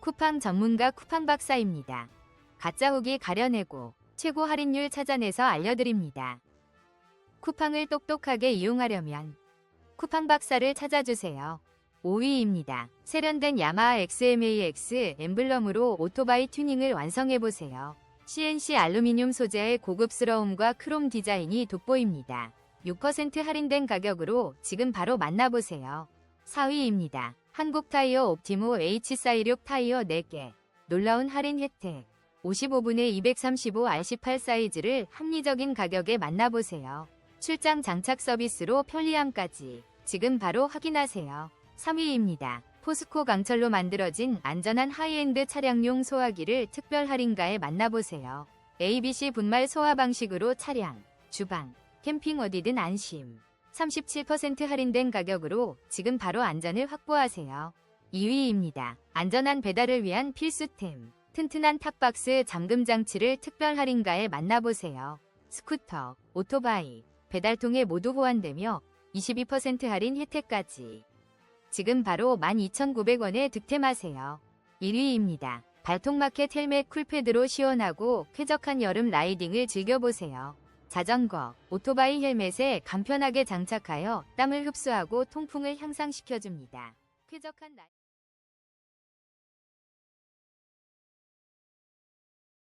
쿠팡 전문가 쿠팡 박사입니다. 가짜 후기 가려내고 최고 할인율 찾아내서 알려드립니다. 쿠팡을 똑똑하게 이용하려면 쿠팡 박사를 찾아주세요. 5위입니다. 세련된 야마하 XMAX 엠블럼으로 오토바이 튜닝을 완성해보세요. CNC 알루미늄 소재의 고급스러움과 크롬 디자인이 돋보입니다. 6% 할인된 가격으로 지금 바로 만나보세요. 4위입니다. 한국 타이어 옵티모 H46 타이어 4개. 놀라운 할인 혜택. 55분의 235R18 사이즈를 합리적인 가격에 만나보세요. 출장 장착 서비스로 편리함까지 지금 바로 확인하세요. 3위입니다. 포스코 강철로 만들어진 안전한 하이엔드 차량용 소화기를 특별 할인가에 만나보세요. ABC 분말 소화 방식으로 차량, 주방, 캠핑 어디든 안심. 37% 할인된 가격으로 지금 바로 안전을 확보하세요. 2위입니다. 안전한 배달을 위한 필수템. 튼튼한 탑박스 잠금 장치를 특별 할인가에 만나보세요. 스쿠터, 오토바이, 배달통에 모두 호환되며 22% 할인 혜택까지. 지금 바로 12,900원에 득템하세요. 1위입니다. 발통마켓 헬멧 쿨패드로 시원하고 쾌적한 여름 라이딩을 즐겨보세요. 자전거, 오토바이 헬멧에 간편하게 장착하여 땀을 흡수하고 통풍을 향상시켜줍니다. 쾌적한 라...